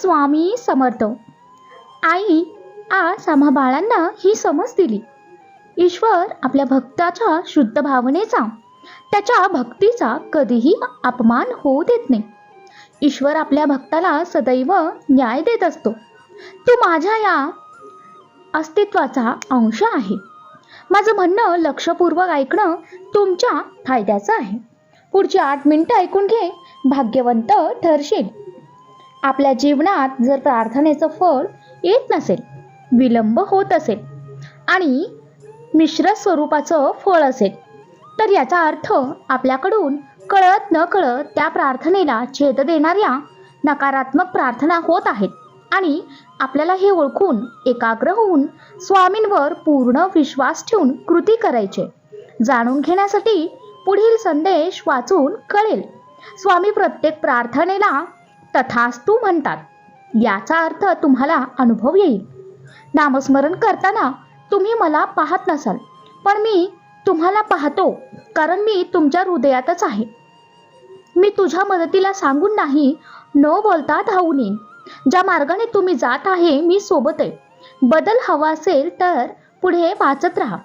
स्वामी समर्थ. आई आज आम्हा बाळांना ही समज दिली. ईश्वर आपल्या भक्ताच्या शुद्ध भावनेचा त्याच्या भक्तीचा कधीही अपमान होऊ देत नाही. ईश्वर आपल्या भक्ताला सदैव न्याय देत असतो. तू माझ्या या अस्तित्वाचा अंश आहे. माझं म्हणणं लक्षपूर्वक ऐकणं तुमच्या फायद्याचं आहे. पुढची आठ मिनिटं ऐकून घे भाग्यवंत ठरशील. आपल्या जीवनात जर प्रार्थनेचं फळ येत नसेल विलंब होत असेल आणि मिश्र स्वरूपाचं फळ असेल तर याचा अर्थ आपल्याकडून कळत न कळत त्या प्रार्थनेला छेद देणाऱ्या नकारात्मक प्रार्थना होत आहेत आणि आपल्याला हे ओळखून एकाग्र होऊन स्वामींवर पूर्ण विश्वास ठेवून कृती करायचे. जाणून घेण्यासाठी पुढील संदेश वाचून कळेल. स्वामी प्रत्येक प्रार्थनेला तथास्तू म्हणतात. याचा अर्थ तुम्हाला अनुभव येईल. नामस्मरण करताना तुम्ही मला पाहत नसाल पण मी तुम्हाला पाहतो कारण मी तुमच्या हृदयातच आहे. मी तुझ्या मदतीला सांगून नाही न बोलता धावून येईन. ज्या मार्गाने तुम्ही जात आहे मी सोबत आहे. बदल हवा असेल तर पुढे वाचत राहा.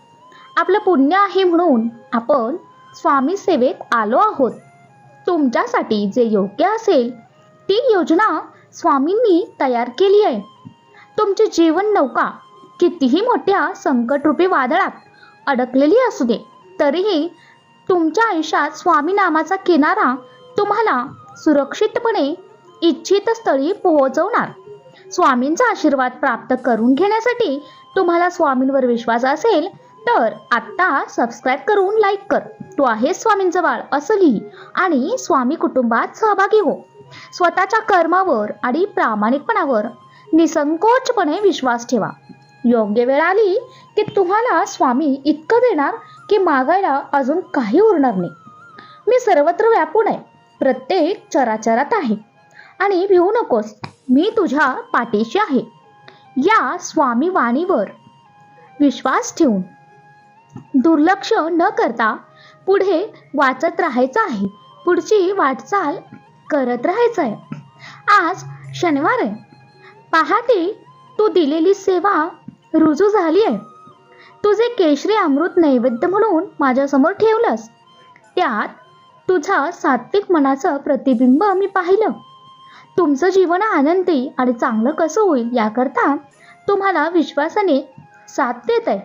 आपलं पुण्य आहे म्हणून आपण स्वामी सेवेत आलो आहोत. तुमच्यासाठी जे योग्य असेल ती योजना स्वामींनी तयार केली आहे. तुमची जीवन नौका कितीही मोठ्या संकटरूपी वादळात अडकलेली असू दे तरीही तुमच्या आयुष्यात स्वामी नामाचा किनारा तुम्हाला सुरक्षितपणे इच्छित स्थळी पोहोचवणार. स्वामींचा आशीर्वाद प्राप्त करून घेण्यासाठी तुम्हाला स्वामींवर विश्वास असेल तर आत्ता सबस्क्राईब करून लाईक कर. तू आहेस स्वामींचं बाळ असं लिही आणि स्वामी कुटुंबात सहभागी हो. स्वतःच्या कर्मावर आणि प्रामाणिकपणावर निसंकोचपणे विश्वास ठेवा. योग्य वेळ आली की तुम्हाला स्वामी इतकं देणार की मागायला अजून काही उरणार नाही. मी सर्वत्र व्यापून आहे. प्रत्येक चराचरात आहे. आणि भिवू नकोस मी तुझ्या पाठीशी आहे. या स्वामी वाणीवर विश्वास ठेवून. दुर्लक्ष न करता पुढे वाचत राहायचं आहे. पुढची वाटचाल करत राहायचं आहे आज शनिवार आहे. पहाटे तू दिलेली सेवा रुजू झाली आहे. तुझे केशरी अमृत नैवेद्य म्हणून माझ्यासमोर ठेवलंस. त्यात तुझा सात्विक मनाचं प्रतिबिंब मी पाहिलं. तुमचं जीवन आनंदी आणि चांगलं कसं होईल याकरता तुम्हाला विश्वासाने साथ देत आहे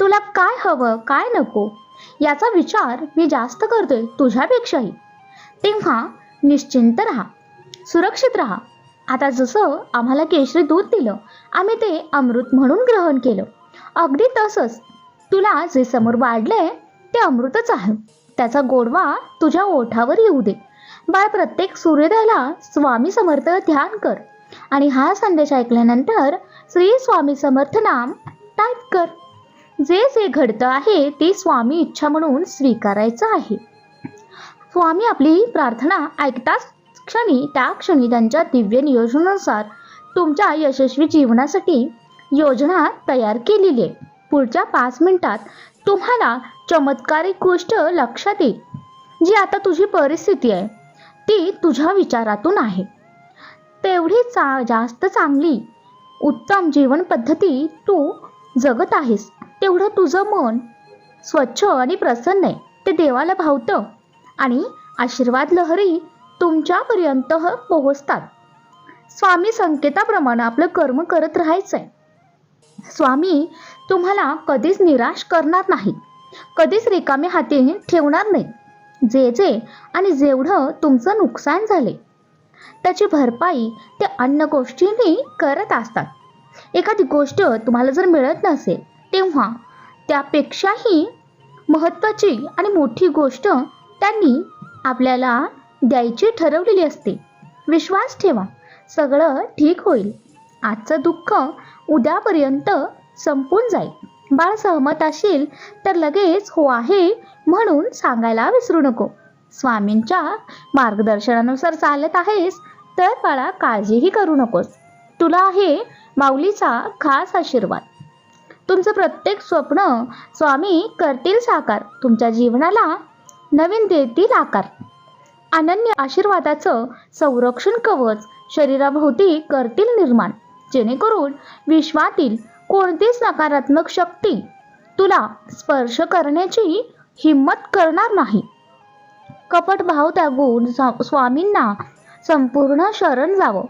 तुला काय हवं काय नको याचा विचार मी जास्त करतोय तुझ्यापेक्षाही. तेव्हा निश्चिंत राहा सुरक्षित राहा. आता जसं आम्हाला केशरी दूध दिलं आम्ही ते अमृत म्हणून ग्रहण केलं. अगदी तसंच तुला जे समोर वाढलंय ते अमृतच आहे. त्याचा गोडवा तुझ्या ओठावर येऊ दे. बाळ प्रत्येक सूर्योदयाला स्वामी समर्थ ध्यान कर. आणि हा संदेश ऐकल्यानंतर श्री स्वामी समर्थ नाम टाईप कर. जे जे घडतं आहे ते स्वामी इच्छा म्हणून स्वीकारायचं आहे. स्वामी आपली प्रार्थना ऐकताच क्षणी त्या क्षणी त्यांच्या दिव्य नियोजनानुसार तुमच्या यशस्वी जीवनासाठी योजना तयार केलेली आहे. पुढच्या पाच मिनिटात तुम्हाला चमत्कारिक गोष्ट लक्षात येईल जी आता तुझी परिस्थिती आहे. ती तुझ्या विचारातून आहे. तेवढी चा जास्त चांगली उत्तम जीवन पद्धती तू जगत आहेस. तेवढं तुझं मन स्वच्छ आणि प्रसन्न आहे. ते देवाला भावतं. आणि आशीर्वाद लहरी तुमच्यापर्यंत पोहोचतात. स्वामी संकेताप्रमाणे आपलं कर्म करत राहायचं आहे स्वामी तुम्हाला कधीच निराश करणार नाही कधीच रिकामे हाती ठेवणार नाही. जे जे आणि जेवढं तुमचं नुकसान झाले त्याची भरपाई ते अन्य गोष्टींनी करत असतात. एखादी गोष्ट तुम्हाला जर मिळत नसेल तेव्हा त्यापेक्षाही महत्त्वाची आणि मोठी गोष्ट त्यांनी आपल्याला द्यायची ठरवलेली असते. विश्वास ठेवा सगळं ठीक होईल. आजचं दुःख उद्यापर्यंत संपून जाईल. बाळ सहमत असेल तर लगेच हो आहे म्हणून सांगायला विसरू नको. स्वामींच्या मार्गदर्शनानुसार चालत आहेस तर बाळा काळजीही करू नकोस. तुला आहे माऊलीचा खास आशीर्वाद. तुमचं प्रत्येक स्वप्न स्वामी करतील साकार. तुमच्या जीवनाला नवीन देतील आकार. अनन्य आशीर्वादाचं संरक्षण कवच शरीराभोवती करतील निर्माण. जेणेकरून विश्वातील कोणतीच नकारात्मक शक्ती तुला स्पर्श करण्याची हिंमत करणार नाही. कपट भाव त्यागून सा- स्वामींना संपूर्ण शरण जावं.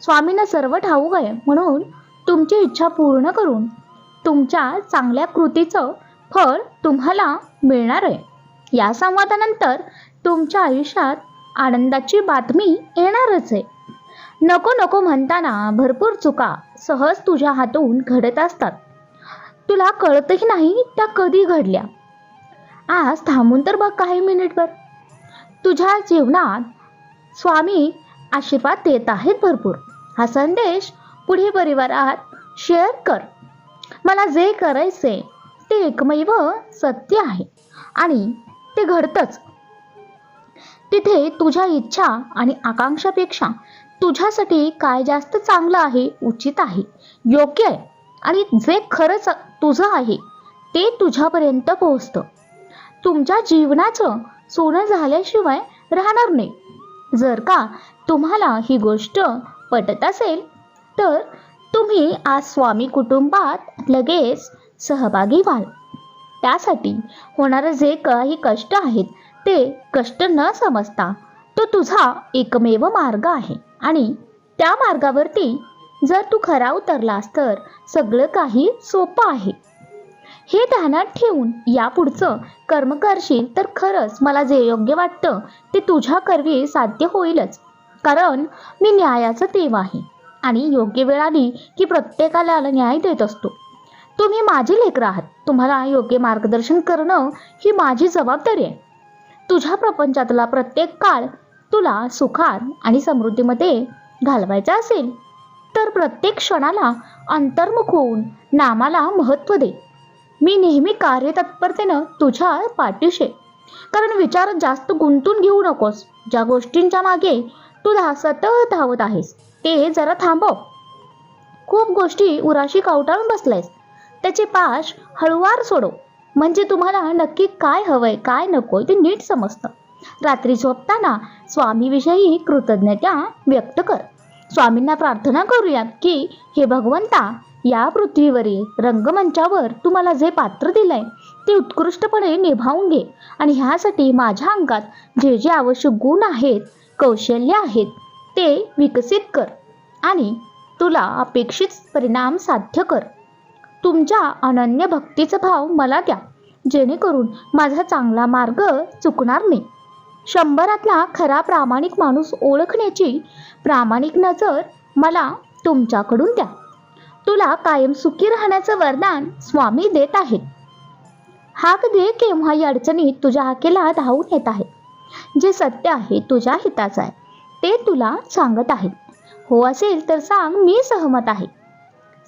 स्वामींना सर्व ठाऊक आहे. म्हणून तुमची इच्छा पूर्ण करून तुमच्या चांगल्या कृतीचं फळ तुम्हाला मिळणार आहे. या संवादानंतर तुमच्या आयुष्यात आनंदाची बातमी येणारच आहे. नको नको म्हणताना भरपूर चुका सहज तुझ्या हातून घडत असतात. तुला कळतही नाही त्या कधी घडल्या. आज थांबून तर बघ काही मिनिटभर. तुझ्या जीवनात स्वामी आशीर्वाद देत आहेत भरपूर. हा संदेश पुढे परिवारात शेअर कर. मला जे करायचे ते एकमेव सत्य आहे. आणि ते घडतंच. तिथे तुझ्या इच्छा आणि आकांक्षापेक्षा तुझ्यासाठी काय जास्त चांगलं आहे उचित आहे योग्य आहे आणि जे खरंच तुझं आहे ते तुझ्यापर्यंत पोहोचतं. तुमच्या जीवनाचं सोनं झाल्याशिवाय राहणार नाही. जर का तुम्हाला ही गोष्ट पटत असेल तर तुम्ही आज स्वामी कुटुंबात लगेच सहभागी व्हाल. त्यासाठी होणारे जे काही कष्ट आहेत ते कष्ट न समजता तो तुझा एकमेव मार्ग आहे. आणि त्या मार्गावरती जर तू खरा उतरलास तर सगळं काही सोपं आहे. हे ध्यानात ठेवून यापुढचं कर्म करशील तर खरंच मला जे योग्य वाटतं ते तुझ्या करवी साध्य होईलच. कारण मी न्यायाचं देव आहे आणि योग्य वेळ आली की प्रत्येकाला न्याय देत असतो. तुम्ही माझे लेकरं आहात. तुम्हाला योग्य मार्गदर्शन करणं ही माझी जबाबदारी आहे. तुझ्या प्रपंचातला प्रत्येक काळ तुला सुखात आणि समृद्धीमध्ये घालवायचा असेल तर प्रत्येक क्षणाला अंतर्मुख होऊन नामाला महत्त्व दे. मी नेहमी कार्यतत्परतेनं तुझ्या पाठीशे कारण विचारात जास्त गुंतून घेऊ नकोस. ज्या गोष्टींच्या मागे तू सतत धावत आहेस ते जरा थांबव. खूप गोष्टी उराशी कावटाळून बसलायस. त्याचे पाश हळुवार सोडव म्हणजे तुम्हाला नक्की काय हवंय काय नकोय ते नीट समजतं. रात्री झोपताना स्वामीविषयी कृतज्ञता व्यक्त कर. स्वामींना प्रार्थना करूयात की हे भगवंता या पृथ्वीवरील रंगमंचावर तुम्हाला जे पात्र दिलंय ते उत्कृष्टपणे निभावून घे. आणि ह्यासाठी माझ्या अंगात जे जे आवश्यक गुण आहेत कौशल्य आहेत ते विकसित कर. आणि तुला अपेक्षित परिणाम साध्य कर. तुमच्या अनन्य भक्तीचा भाव मला द्या. जेणेकरून माझा चांगला मार्ग चुकणार नाही. शंभरातला खरा प्रामाणिक माणूस ओळखण्याची प्रामाणिक नजर मला तुमच्याकडून द्या. तुला कायम सुखी राहण्याचं वरदान स्वामी देत आहेत. हाक दे या अडचणीत तुझ्या हाकेला धावून येत आहेत. जे सत्य आहे तुझ्या हिताचं आहे. ते तुला सांगत आहेत. हो असेल तर सांग मी सहमत आहे.